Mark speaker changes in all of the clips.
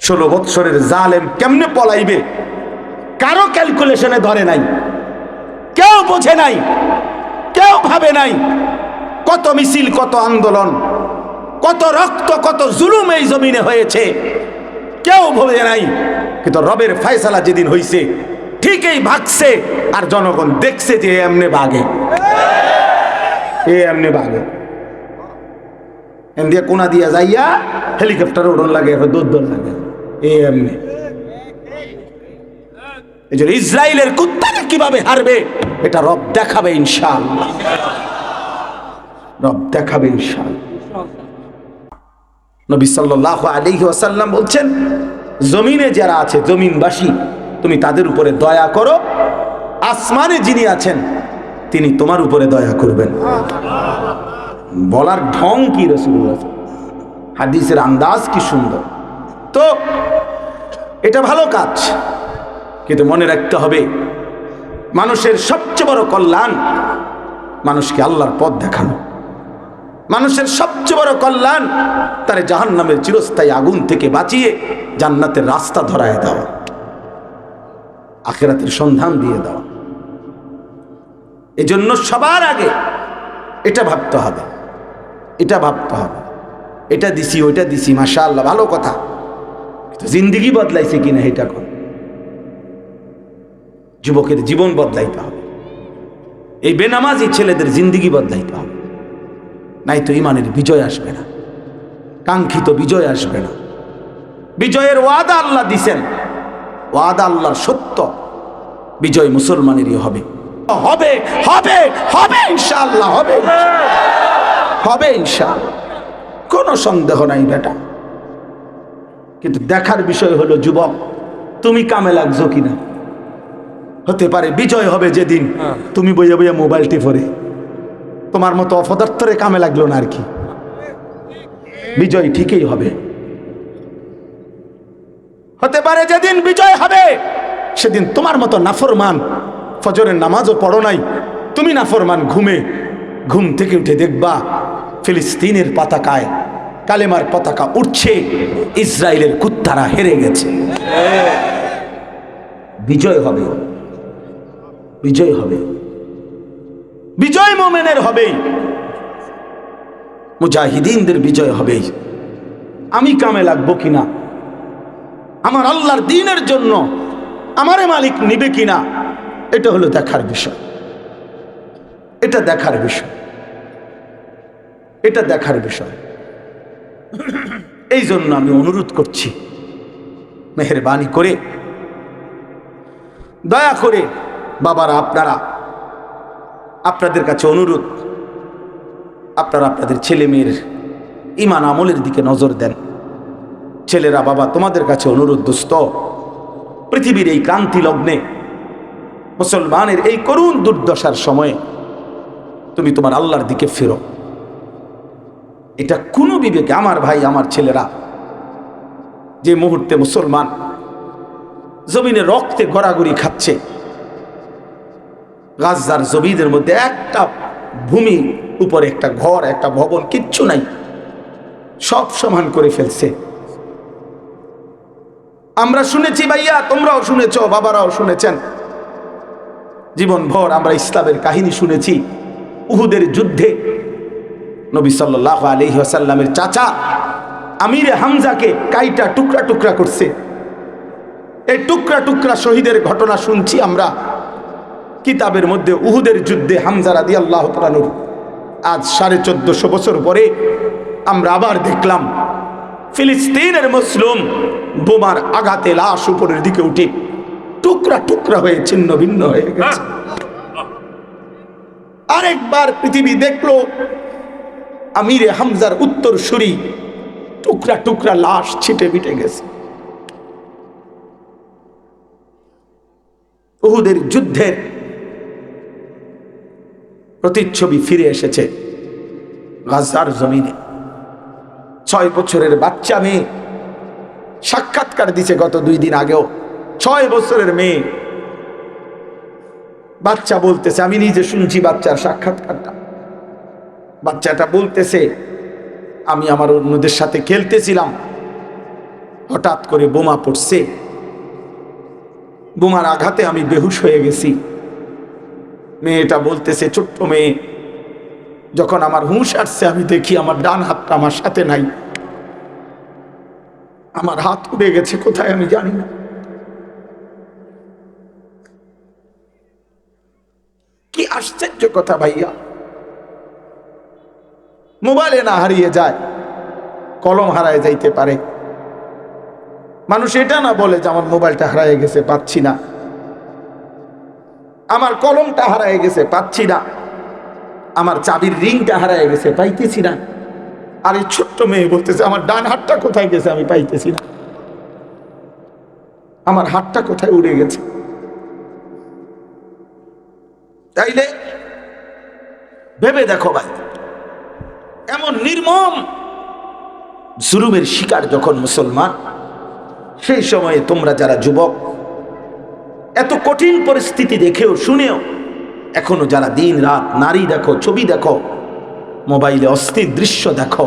Speaker 1: ষোলো বৎসরের জালেম কেমনে পলাইবে? কারও ক্যালকুলেশনে ধরে নাই। কেউ বোঝে নাই। কেউ ভাবে নাই। কত মিছিল, কত আন্দোলন, কত রক্ত, কত জুলুম এই জমিনে হয়েছে। কেউ ভবে নাই। কিন্তু রবের ফয়সালা যেদিন হইছে, ঠিকই ভাগছে আর জনগণ দেখছে যে এমনে বাগে। এ এমনে বাগে। এম দিয়ে কোনা দিয়া যাইয়া হেলিকপ্টার উড়ন লাগে দৌড় লাগে। এমনি এই জন্য ইসরায়েলের কুত্তাকে কীভাবে হারবে, এটা রব দেখাবে ইনশাআল্লাহ। রব দেখাবে ইনশাআল্লাহ। নবী সাল্লাল্লাহু আলাইহি ওয়াসাল্লাম বলছেন, জমিনে যারা আছে, জমিনবাসী, তুমি তাদের উপরে দয়া করো। আসমানে যিনি আছেন, তিনি তোমার উপরে দয়া করবেন। বলার ঢং কি রসুল্লাহ? হাদিসের আন্দাজ কি সুন্দর? তো এটা ভালো কাজ, কিন্তু মনে রাখতে হবে, মানুষের সবচেয়ে বড় কল্যাণ মানুষকে আল্লাহর পথ দেখানো। মানুষের সবচেয়ে বড় কল্যাণ তারে জাহান নামের চিরস্থায়ী আগুন থেকে বাঁচিয়ে জান্নাতের রাস্তা ধরায় দেওয়া আখেরাতের সন্ধান দিয়ে দেওয়া এজন্য সবার আগে এটা ভাবতে হবে, এটা ভাবতে হবে, এটা দিছি, ওইটা দিছি মাসা আল্লাহ ভালো কথা। জিন্দিগি বদলাইছে কিনা এটা কর। যুবকের জীবন বদলাইতে হবে। এই বেনামাজি ছেলেদের জিন্দিগি বদলাইতে হবে। নাই তো ইমানের বিজয় আসবে না। কাঙ্ক্ষিত বিজয় আসবে না। বিজয়ের ওয়াদা আল্লাহ দিছেন। ওয়াদা আল্লাহর সত্য। বিজয় মুসলমানেরই হবে। হবে হবে হবে, ইনশাআল্লাহ, হবে। হবে, ইনশাআল্লাহ। কোনো সন্দেহ নাই বেটা। কিন্তু দেখার বিষয় হলো যুবক তুমি কামে লাগছো কিনা? হতে পারে বিজয় হবে যেদিন তুমি বইয়া বইয়া মোবাইল টিপরে তোমার মতো অপদার্থরে কামে লাগল না আর কি। বিজয় ঠিকই হবে। হতে পারে যেদিন বিজয় হবে সেদিন তোমার মতো নাফরমান ফজরের নামাজও পড়ো নাই। তুমি নাফরমান ঘুমে ঘুম থেকে উঠে দেখবা ফিলিস্তিনের পতাকায় কালেমার পতাকা উঠছে ইসরায়েলের কুত্তারা হেরে গেছে। বিজয় হবে বিজয় হবে। বিজয় মোমেনের হবেই মুজাহিদিনদের বিজয় হবেই আমি কামে লাগবো কিনা? আমার আল্লাহর দিনের জন্য আমারে মালিক নিবে কিনা? এটা হলো দেখার বিষয়। এটা দেখার বিষয়। এটা দেখার বিষয়। এই জন্য আমি অনুরোধ করছি, মেহরবানি করে, দয়া করে বাবারা, আপনারা, আপনাদের কাছে অনুরোধ, আপনারা আপনাদের ছেলে মেয়ের ইমান আমলের দিকে নজর দেন। ছেলেরা, বাবা, তোমাদের কাছে অনুরোধ দোস্ত পৃথিবীর এই ক্রান্তি লগ্নে, মুসলমানের এই করুণ দুর্দশার সময়ে, তুমি তোমার আল্লাহর দিকে ফেরো। এটা কোনো বিবেকে, আমার ভাই, আমার ছেলেরা যে মুহূর্তে মুসলমান, জমিনে রক্তে গড়াগড়ি খাচ্ছে গাজার জমিদের মধ্যে একটা ভূমি, উপরে একটা ঘর, একটা ভবন, কিচ্ছু নাই, সব সমান করে ফেলছে। আমরা শুনেছি ভাইয়া, তোমরাও শুনেছ, বাবারাও শুনেছেন। জীবন ভর আমরা ইসলামের কাহিনী শুনেছি, উহুদের যুদ্ধে নবী সাল্লাহ আলহি আসাল্লামের চাচা আমিরে হামজাকে কাইটা টুকরা টুকরা করছে। এই টুকরা টুকরা শহীদের ঘটনা শুনছি আমরা। কিতাবের মধ্যে উহুদের যুদ্ধে হামজা রাদি আল্লাহ তালানুর আজ সাড়ে চোদ্দশো বছর পরে আমরা আবার দেখলাম ফিলিস্তিনের মুসলিম বোমার আঘাতে লাশ উপরের দিকে উঠে টুকরা টুকরা হয়ে ছিন্ন ভিন্ন হয়ে গেছে। আরেকবার পৃথিবী দেখল আমিরে হামজার উত্তর সুরি টুকরা টুকরা লাশ ছিটে বিটে গেছে। উহুদের যুদ্ধের প্রতিচ্ছবি ফিরে এসেছে গাজার জমিনে। ছয় বছরের বাচ্চা মেয়ে সাক্ষাৎকার দিছে গত দুই দিন আগেও। ছয় বছরের মেয়ে। বাচ্চা বলতেছে, আমি নিজে শুনছি বাচ্চার সাক্ষাৎকারটা। বাচ্চাটা বলতেছে, আমি আমার অন্যদের সাথে খেলতেছিলাম। হঠাৎ করে বোমা পড়ছে। বোমার আঘাতে আমি বেহুশ হয়ে গেছি। মেয়েটা বলতেছে, ছোট্ট মেয়ে, যখন আমার হুঁশ আসছে, আমি দেখি আমার ডান হাতটা আমার সাথে নাই। আমার হাত উড়ে গেছে, কোথায় আমি জানি না। কি আশ্চর্য কথা ভাইয়া। মোবাইলে না হারিয়ে যায়, কলম হারায় যাইতে পারে। মানুষ এটা না বলে যে আমার মোবাইলটা হারায় গেছে, পাচ্ছি না। আমার কলমটা হারায় গেছে, পাচ্ছি না। আমার চাবির রিংটা হারায় গেছে, পাইতেছি না। আর এই ছোট্ট মেয়ে বলতেছে, আমার ডান হাতটা কোথায় গেছে? আমি পাইতেছি না। আমার হাতটা কোথায় উড়ে গেছে? তাইলে ভেবে দেখো ভাই এমন নির্মম জুলুমের শিকার যখন মুসলমান, সেই সময়ে তোমরা যারা যুবক, এত কঠিন পরিস্থিতি দেখেও, শুনেও, এখনও যারা দিন রাত নারী দেখো, ছবি দেখো, মোবাইলে অস্থির দৃশ্য দেখো,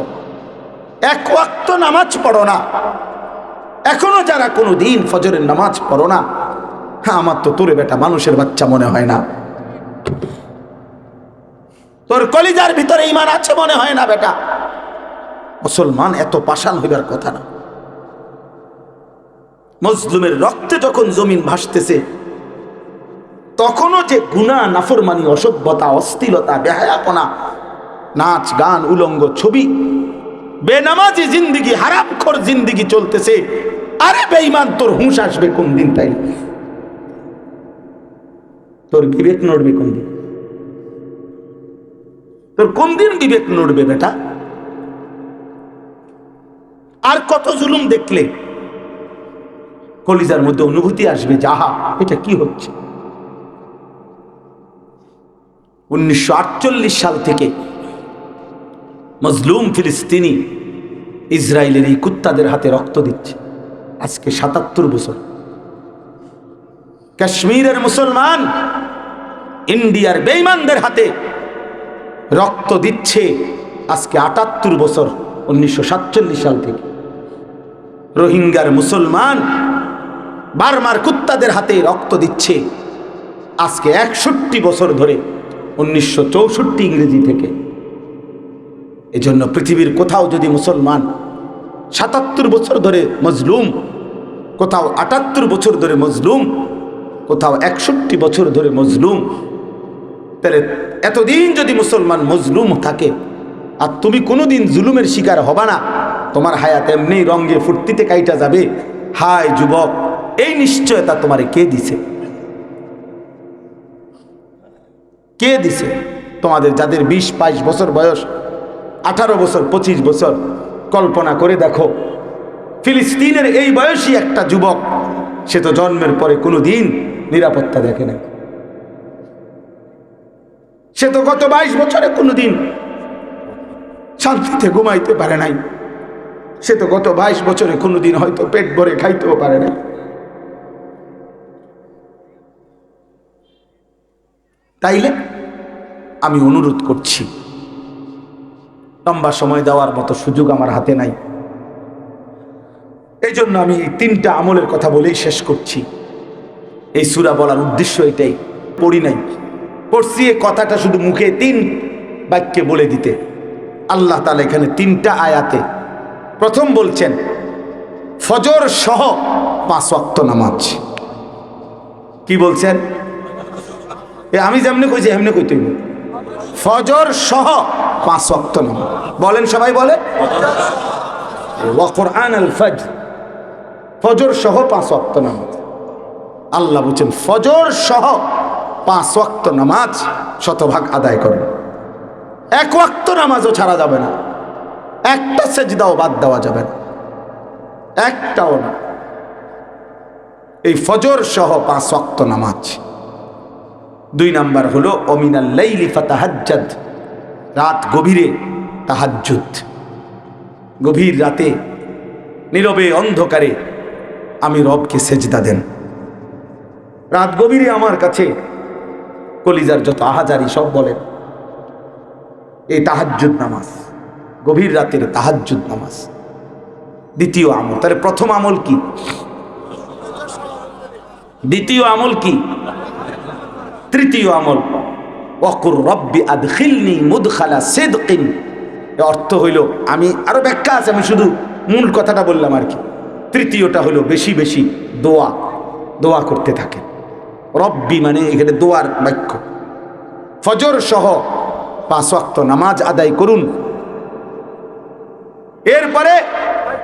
Speaker 1: এক ওয়াক্ত নামাজ পড়ো না। এখনও যারা কোনো দিন ফজরের নামাজ পড়ো না হ্যাঁ আমার তো তোরে বেটা মানুষের বাচ্চা মনে হয় না। তোর কলিজার ভিতরে ইমান আছে মনে হয় না বেটা? মুসলমান এত পাষাণ হইবার কথা না। মজলুমের রক্তে যখন জমিন ভাসতেছে, তখনও যে গুণা, নাফরমানি, অসভ্যতা অস্থিরতা বেহায়াপনা, নাচ, গান, উলঙ্গ ছবি, বেনামাজি জিন্দিগি, হারামখোর জিন্দিগি চলতেছে, আরে বেঈমান, তোর হুঁশ আসবে কোন দিন তাই? তোর বিবেক নড়বে কোন দিন তোর কোন দিন বিবেক নড়বে বেটা? আর কত জুলুম দেখলে কলিজার মধ্যে অনুভূতি আসবে যাহা এটা কি হচ্ছে? উনিশশো সাল থেকে মজলুম ফিলিস্তিনি ইসরায়েলের এই কুত্তাদের হাতে রক্ত দিচ্ছে। আজকে সাতাত্তর বছর। কাশ্মীরের মুসলমান, ইন্ডিয়ার বেইমানদের হাতে রক্ত দিচ্ছে আজকে আটাত্তর বছর, উনিশশো সাতচল্লিশ সাল থেকে। রোহিঙ্গার মুসলমান বারমার কুত্তাদের হাতে রক্ত দিচ্ছে আজকে একষট্টি বছর ধরে, উনিশশো চৌষট্টি ইংরেজি থেকে। এজন্য পৃথিবীর কোথাও যদি মুসলমান সাতাত্তর বছর ধরে মজলুম, কোথাও আটাত্তর বছর ধরে মজলুম, কোথাও একষট্টি বছর ধরে মজলুম তাহলে এতদিন যদি মুসলমান মজলুম থাকে, আর তুমি কোনোদিন জুলুমের শিকার হবা না, তোমার হায়াত এমনি রঙ্গে ফুর্তিতে কাইটা যাবে। হায় যুবক, এই নিশ্চয়তা তোমারে কে দিছে? কে দিছে? তোমাদের যাদের বিশ, বাইশ বছর বয়স, আঠারো বছর, পঁচিশ বছর, কল্পনা করে দেখো, ফিলিস্তিনের এই বয়সী একটা যুবক, সে তো জন্মের পরে কোনো দিন নিরাপত্তা দেখে না সে তো গত বাইশ বছরে কোনো দিন শান্তিতে ঘুমাইতে পারে নাই। সে তো গত বাইশ বছরে কোনো দিন হয়তো পেট ভরে খাইতেও পারে নাই। তাইলে আমি অনুরোধ করছি, লম্বা সময় দেওয়ার মতো সুযোগ আমার হাতে নাই। এই জন্য আমি এই তিনটা আমলের কথা বলেই শেষ করছি। এই সুরা বলার উদ্দেশ্য এটাই, পড়ি নাই। পড়ছি এই কথাটা শুধু মুখে তিন বাক্যে বলে দিতে। আল্লাহ তালা এখানে তিনটা আয়াতে প্রথম বলছেন, ফজর সহ পাঁচ ওয়াক্ত নামাজ। কি বলছেন? এ আমি যেমনি কইছি এমনি কইতে। ফজর সহ পাঁচ ওয়াক্ত নামাজ। বলেন সবাই বলে আল ফজর সহ পাঁচ ওয়াক্ত নামাজ। আল্লাহ বলছেন, ফজর সহ পাঁচ ওয়াক্ত নামাজ শতভাগ আদায় করেন এক ওয়াক্ত নামাজও ছাড়া যাবে না। একটা সেজদাও বাদ দেওয়া যাবে না। একটাও না। এই ফজর সহ পাঁচ ওয়াক্ত নামাজ। দুই নাম্বার হলো অমিনাল্লাইলি ফাতাহাজ্জাদ। রাত গভীরে তাহাজ্জুদ। গভীর রাতে, নীরবে, অন্ধকারে আমি রবকে সেজদা দেন। রাত গভীরে আমার কাছে কলিজার যত আহাজারি সব বলেন। এই তাহাজ্জুদ নামাজ, গভীর রাতের তাহাজ্জুদ নামাজ। দ্বিতীয় আমল, তাহলে প্রথম আমল কি? দ্বিতীয় আমল কি? তৃতীয় আমল অকুর রব্বি আদখিলনি মুদখালা সিদকিন। এর অর্থ হইল, আমি আরও ব্যাখ্যা আছে, আমি শুধু মূল কথাটা বললাম আর কি। তৃতীয়টা হলো বেশি বেশি দোয়া দোয়া করতে থাকে রব্বি মানে এখানে দোয়ার বাক্য। ফজর সহ পাঁচ ওয়াক্ত নামাজ আদায় করুন। এরপরে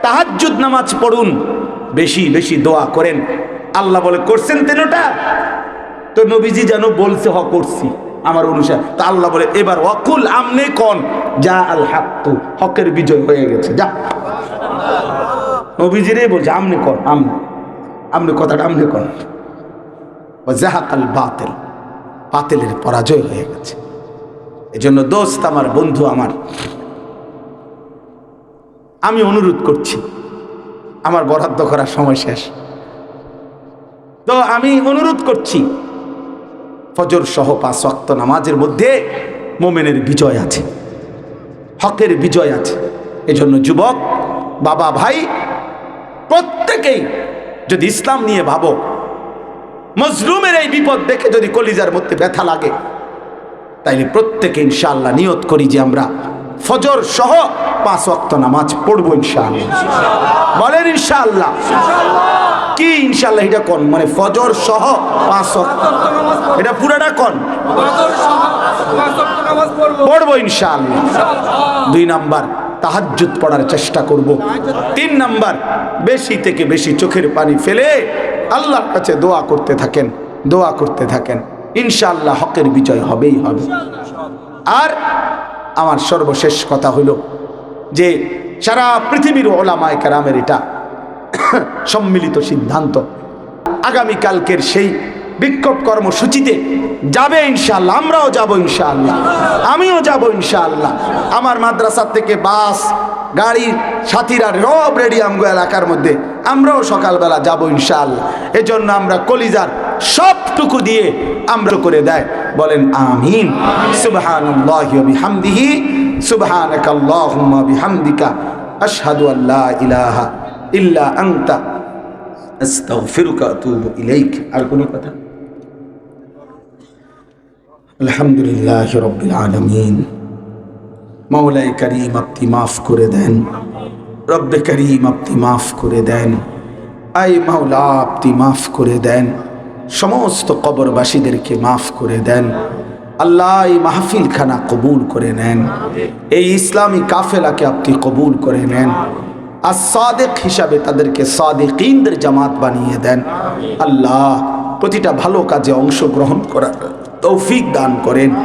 Speaker 1: তাহাজ্জুদ নামাজ পড়ুন। বেশি বেশি দোয়া করেন। আল্লাহ বলে, করছেন তেনোটা? তো নবীজি যেন বলছে, হ, করছি। আমার অনুসার। তা আল্লাহ বলে, এবার অকুল আমনে কন? যা আল হাক্তু হকের বিজয় হয়ে গেছে। যা। নবীজিরে বলছে, আমনে কন? আমনে। আমনে কথাটা, আমনে কন? জাহাকাল বাতিল, বাতিলের পরাজয় হয়ে গেছে। এজন্য দোস্ত আমার, বন্ধু আমার, আমি অনুরোধ করছি, আমার বরাদ্দ করার সময় শেষ। তো আমি অনুরোধ করছি, ফজর সহ পাঁচ ওয়াক্ত নামাজের মধ্যে মোমেনের বিজয় আছে, হকের বিজয় আছে। এজন্য যুবক, বাবা, ভাই, প্রত্যেকেই যদি ইসলাম নিয়ে ভাবো মজলুমের এই বিপদ দেখে যদি কলিজার মধ্যে ব্যথা লাগে, তাইলে প্রত্যেকে ইনশাআল্লাহ নিয়ত করি যে আমরা ফজর সহ পাঁচ ওয়াক্ত নামাজ পড়ব ইনশাআল্লাহ। বলেন ইনশাআল্লাহ। কি ইনশাআল্লাহ? এটা কন? মানে ফজর সহ পাঁচ ওয়াক্ত এটা পুরাটা কন? পড়ব ইনশাআল্লাহ। দুই নাম্বার, তাহাজ্জুদ পড়ার চেষ্টা করব। তিন নাম্বার, বেশি থেকে বেশি চোখের পানি ফেলে আল্লাহর কাছে দোয়া করতে থাকেন, দোয়া করতে থাকেন। ইনশাআল্লাহ হকের বিজয় হবেই হবে। আর আমার সর্বশেষ কথা হলো যে, সারা পৃথিবীর ওলামায় কারামের এটা সম্মিলিত সিদ্ধান্ত। আগামীকালকের সেই বিক্ষোভ কর্মসূচিতে যাবে ইনশাআল্লাহ, আমরাও যাব ইনশাআল্লাহ, আমিও যাব ইনশাআল্লাহ। আমার মাদ্রাসা থেকে বাস গাড়ি সাথীরা সব রেডি আমগো এলাকার মধ্যে। আমরাও সকালবেলা যাব ইনশাআল্লাহ। এজন্য আমরা কলিজার সবটুকু দিয়ে আমরা করে দেয়। বলেন আমিন। সুবহানাকাল্লাহুম্মা বিহামদিকা। আশহাদু আল্লা ইলাহা ইল্লা ইলাইক। আর কোনো কথা? আলহামদুলিল্লাহ আলামিন। মৌলাই করিম আপনি মাফ করে দেন। রব্বে করিম আপনি মাফ করে দেন। আই মাওলা আপনি মাফ করে দেন। সমস্ত কবরবাসীদেরকে মাফ করে দেন। আল্লাহ এই মাহফিল খানা কবুল করে নেন। এই ইসলামী কাফেলাকে আপনি কবুল করে নেন। আর সাদেক হিসাবে তাদেরকে সাদেক সাদেকিনদের জামাত বানিয়ে দেন। আল্লাহ প্রতিটা ভালো কাজে অংশগ্রহণ করার তৌফিক দান করেন।